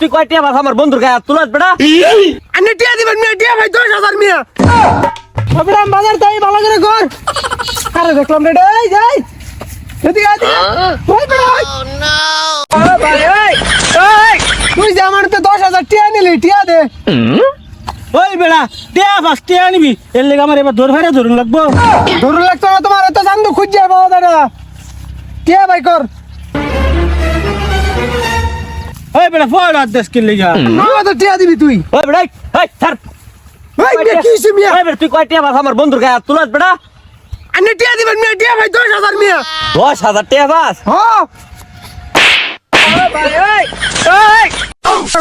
তুই কয় টিয়া আমার বন্ধুর গায়ে তুলাস বেড়া? আন্নে টিয়া দিবেন মিয়া টিয়া ভাই দশ হাজার মিয়া। আবরাম বাজার তাই ভালো করে কর আরে দেখলাম রে এই যাই এদিকে এদিকে। ওই বেড়া ওই। ও ভাই এই এই। তুই যে আমার তো দশ হাজার টিয়া নিলি টিয়া দে। ওই বেড়া টিয়া মাছ টিয়া নিবি। এর লেগে আমার এবার দৌড় ভাইরা ধরুন লাগবো। ধরুন লাগতো না তোমার এত চান্দু খুঁজছে বাবা দাদা টিয়া ভাই কর। ওই বেড়া ফোন আর দেশ কিনলে যা বাবা তো টিয়া দিবি তুই? ওই বেড়া এই ছাড়। ভাই মিয়া কি হইছে মিয়া? ওই বেড়া তুই কয় টিয়া মাছ আমার বন্ধুর গায়ে হাত তুলাস বেড়া আন্নে টিয়া দিবেন মিয়া টিয়া ভাই দশ হাজার মিয়া। দশ হাজার টিয়া মাছ হ্যাঁ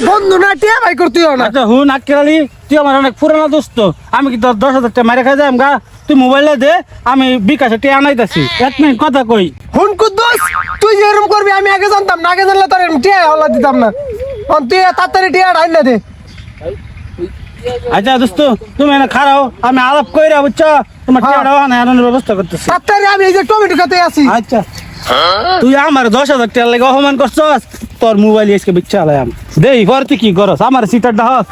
বন্ধু না টিয়া ভাই করতেও না। আচ্ছা হুন আটকেরালি তুই আমার অনেক পুরানো দোস্ত। আমি কি তোর দশ হাজার টাকা মারে খাই যাম গা? তুই মোবাইলে দে আমি বিকাশে টিয়া আনাইতাছি। এক মিনিট কথা কই। হুন কুদ্দুস তুই এরকম করবি আমি আগে জানতাম না আগে জানলে তোর টিয়া হলা দিতাম না। তুই তাড়াতাড়ি টিয়া ডাইল না দে। আচ্ছা দোস্ত তুমি এনে খারাও আমি আলাপ কইরা বুঝছ তোমার হ্যাঁ। টিয়াটা আনার ব্যবস্থা করতেছি। তাড়াতাড়ি আমি এই যে টমেটো খেতে আছি আচ্ছা। তুই আমার দশ হাজার টাকা লেগে অপমান করছস তোর মোবাইল আজকে বিচ্ছা আলাম দেই পরে তুই কি করস? আমার সিটারটা হস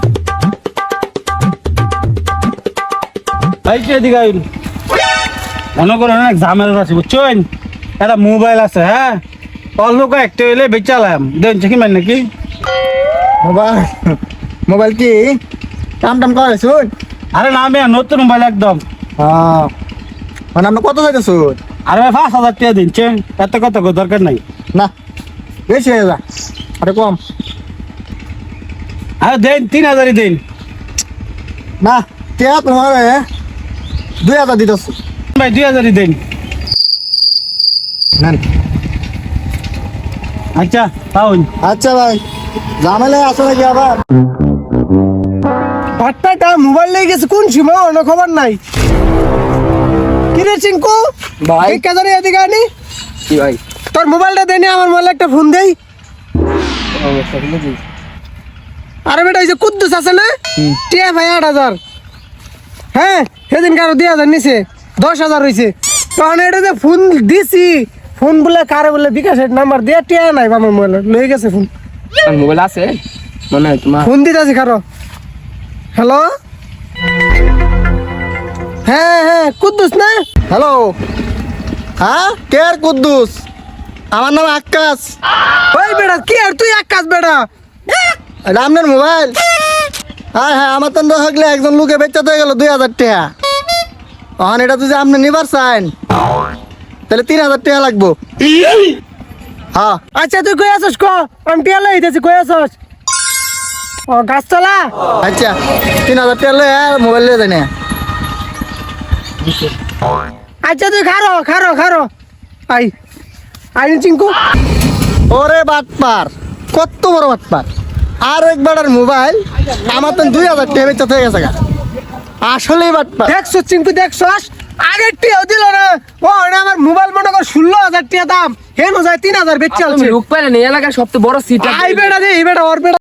এই যে দিকে আইল। মনে করো অনেক ঝামেলা আছে বুঝছেন? একটা মোবাইল আছে হ্যাঁ? অল্প একটা এলে বেচালাম। দেন কি মানে নাকি। মোবাইল মোবাইল কি? কাম টাম করে শুন। আরে না আমি নতুন মোবাইল একদম। হ্যাঁ মানে আমরা কত যাইতে শুন আরে ভাই পাঁচ হাজার টাকা দিনছে এত কত দরকার নাই। না বেশি হয়ে যা। আরে কম। আরে দেন তিন হাজারই দিন। না কে তোমার দুই হাজার দিতেছ। ভাই দুই হাজারই দিন। নেন আচ্ছা তাহলে আচ্ছা ভাই ঝামেলা আসো নাকি আবার? বাট্টাটা মোবাইল লেগে গেছে কোন সময়? অন্য খবর নাই। কিরে চিঙ্কু? ভাই। এই কাজরে এদিকে আনি। কি ভাই? তোর মোবাইলটা দেনি আমার মোবাইলে একটা ফোন দেই। আরে বেটা এই যে কুদ্দুস আছে না? টিয়া ভাই আট হাজার। হ্যাঁ সেদিন কারও দুই হাজার নিছে দশ হাজার হয়েছে তখন এটা যে ফোন দিছি ফোন বলে কারে বলে বিকাশের নাম্বার দিয়ে টিয়া নাই আমার মোবাইলে লয়ে গেছে ফোন। মোবাইল আছে? মনে হয় তোমার ফোন দিতেছি কারও। হ্যালো? হ্যাঁ হ্যাঁ কুদ্দুস না? হ্যালো? হ্যাঁ কে আর কুদ্দুস? আমার নাম আকাশ। ওই বেটা কি আর তুই কাজ বেটা এটা আপনার মোবাইল? হ্যাঁ হ্যাঁ আমার তো হগলে একজন লোকে বেচা হয়ে গেল দুই হাজার টাকা। তখন এটা যদি আপনি নিবার চান তাহলে তিন হাজার টাকা লাগবো। হ্যাঁ। আচ্ছা তুই কই আছিস ক আমি টিয়া লই দিতেছি কই আছিস? ও গাছতলা? আচ্ছা তিন হাজার টাকা লয়ে আর মোবাইল লিয়ে যাই আচ্ছা তুই খারো খারো খারো। আই আই চিঙ্কু ওরে বাটপার কত বড় বাটপার। আর একবার আর মোবাইল আমার তো দুই হাজার টাকা বেচা হয়ে গেছে। আসলেই বাটপার। দেখছ চিঙ্কু দেখছস? আগের টিয়াও দিল না। ও না আমার মোবাইল মনে কর ষোলো হাজার টাকা দাম। হেন যায় তিন হাজার বেচে পাইলে এই এলাকার সবচেয়ে বড় সিট আই বেটা দে এই বেটা ওর বেটা